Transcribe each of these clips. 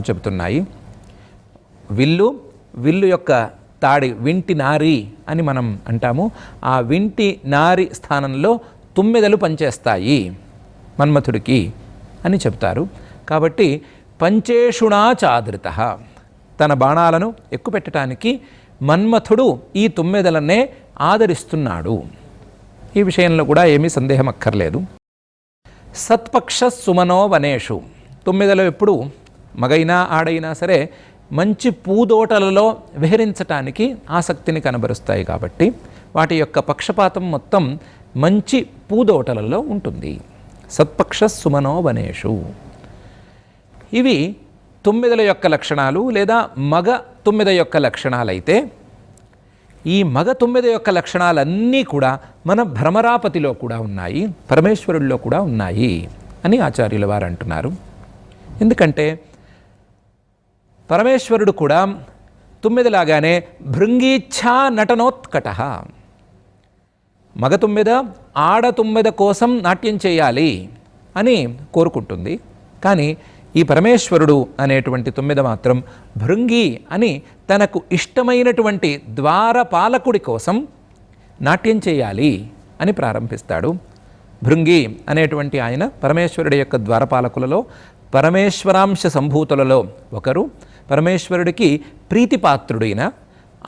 చెబుతున్నాయి. విల్లు విల్లు యొక్క తాడి వింటి నారి అని మనం అంటాము. ఆ వింటి నారి స్థానంలో తుమ్మెదలు పనిచేస్తాయి. మన్మథుడికి అని చెప్తారు కాబట్టి పంచేషుణా చాదృత. తన బాణాలను ఎక్కుపెట్టడానికి మన్మథుడు ఈ తుమ్మెదలనే ఆదరిస్తున్నాడు. ఈ విషయంలో కూడా ఏమీ సందేహం అక్కర్లేదు. సత్పక్ష సుమనో వనేషు. తొమ్మిదిలో ఎప్పుడు మగైనా ఆడైనా సరే మంచి పూదోటలలో విహరించటానికి ఆసక్తిని కనబరుస్తాయి కాబట్టి వాటి యొక్క పక్షపాతం మొత్తం మంచి పూదోటలలో ఉంటుంది. సత్పక్ష సుమనోవనేషు ఇవి తొమ్మిదల యొక్క లక్షణాలు లేదా మగ తొమ్మిద యొక్క లక్షణాలైతే ఈ మగ తొమ్మిది యొక్క లక్షణాలన్నీ కూడా మన భ్రమరాపతిలో కూడా ఉన్నాయి పరమేశ్వరుల్లో కూడా ఉన్నాయి అని ఆచార్యుల వారు అంటున్నారు. ఎందుకంటే పరమేశ్వరుడు కూడా తుమ్మిదలాగానే భృంగీచ్ఛా నటనోత్కట. మగ తుమ్మిద ఆడ తుమ్మిద కోసం నాట్యం చేయాలి అని కోరుకుంటుంది. కానీ ఈ పరమేశ్వరుడు అనేటువంటి తొమ్మిద మాత్రం భృంగి అని తనకు ఇష్టమైనటువంటి ద్వారపాలకుడి కోసం నాట్యం చేయాలి అని ప్రారంభిస్తాడు. భృంగి అనేటువంటి ఆయన పరమేశ్వరుడి యొక్క ద్వారపాలకులలో పరమేశ్వరాంశ సంభూతులలో ఒకరు. పరమేశ్వరుడికి ప్రీతిపాత్రుడైన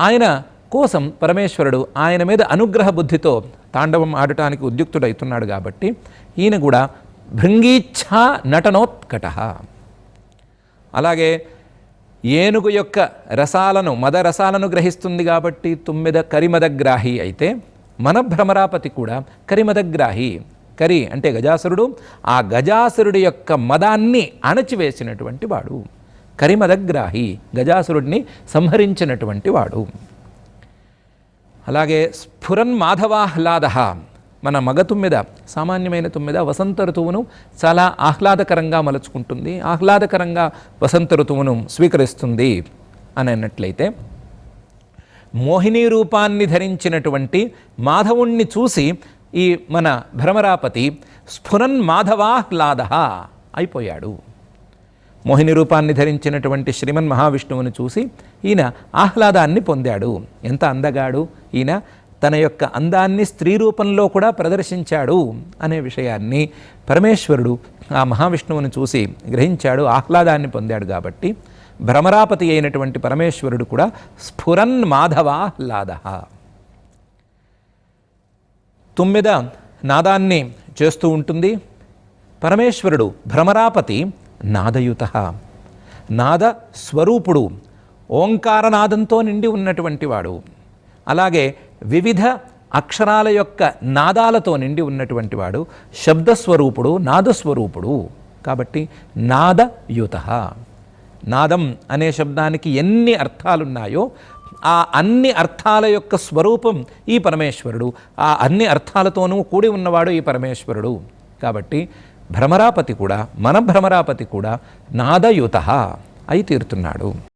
ఆయన కోసం పరమేశ్వరుడు ఆయన మీద అనుగ్రహ బుద్ధితో తాండవం ఆడటానికి ఉద్యుక్తుడైతున్నాడు కాబట్టి ఈయన కూడా భృంగీచ్ఛా నటనోత్కట. అలాగే ఏనుగు యొక్క రసాలను మద రసాలను గ్రహిస్తుంది కాబట్టి తుమ్మిద కరిమదగ్రాహి అయితే మన భ్రమరాపతి కూడా కరిమదగ్రాహి. కరి అంటే గజాసురుడు ఆ గజాసురుడి యొక్క మదాన్ని అణచివేసినటువంటి వాడు. కరిమదగ్రాహి గజాసురుడిని సంహరించినటువంటి వాడు. అలాగే స్ఫురన్ మాధవాహ్లాద మన మగ తుమ్మిద సామాన్యమైన తుమ్మిద వసంత ఋతువును చాలా ఆహ్లాదకరంగా మలుచుకుంటుంది. ఆహ్లాదకరంగా వసంత ఋతువును స్వీకరిస్తుంది అని అన్నట్లయితే మోహిని రూపాన్ని ధరించినటువంటి మాధవుణ్ణి చూసి ఈ మన భ్రమరాపతి స్ఫురన్ మాధవాహ్లాద అయిపోయాడు. మోహిని రూపాన్ని ధరించినటువంటి శ్రీమన్ మహావిష్ణువుని చూసి ఈయన ఆహ్లాదాన్ని పొందాడు. ఎంత అందగాడు. ఈయన తన యొక్క అందాన్ని స్త్రీ రూపంలో కూడా ప్రదర్శించాడు అనే విషయాన్ని పరమేశ్వరుడు ఆ మహావిష్ణువుని చూసి గ్రహించాడు ఆహ్లాదాన్ని పొందాడు కాబట్టి. భ్రమరాపతి అయినటువంటి పరమేశ్వరుడు కూడా స్ఫురన్ మాధవాహ్లాద. తుమ్మిద నాదాన్ని చేస్తూ ఉంటుంది. పరమేశ్వరుడు భ్రమరాపతి నాదయుత. నాద స్వరూపుడు ఓంకారనాదంతో నిండి ఉన్నటువంటి వాడు. అలాగే వివిధ అక్షరాల యొక్క నాదాలతో నిండి ఉన్నటువంటి వాడు శబ్దస్వరూపుడు నాదస్వరూపుడు. కాబట్టి నాదయుత. నాదం అనే శబ్దానికి ఎన్ని అర్థాలున్నాయో ఆ అన్ని అర్థాల యొక్క స్వరూపం ఈ పరమేశ్వరుడు. ఆ అన్ని అర్థాలతోనూ కూడి ఉన్నవాడు ఈ పరమేశ్వరుడు. కాబట్టి భ్రమరాపతి కూడా మన భ్రమరాపతి కూడా నాదయుత అయి తీరుతున్నాడు.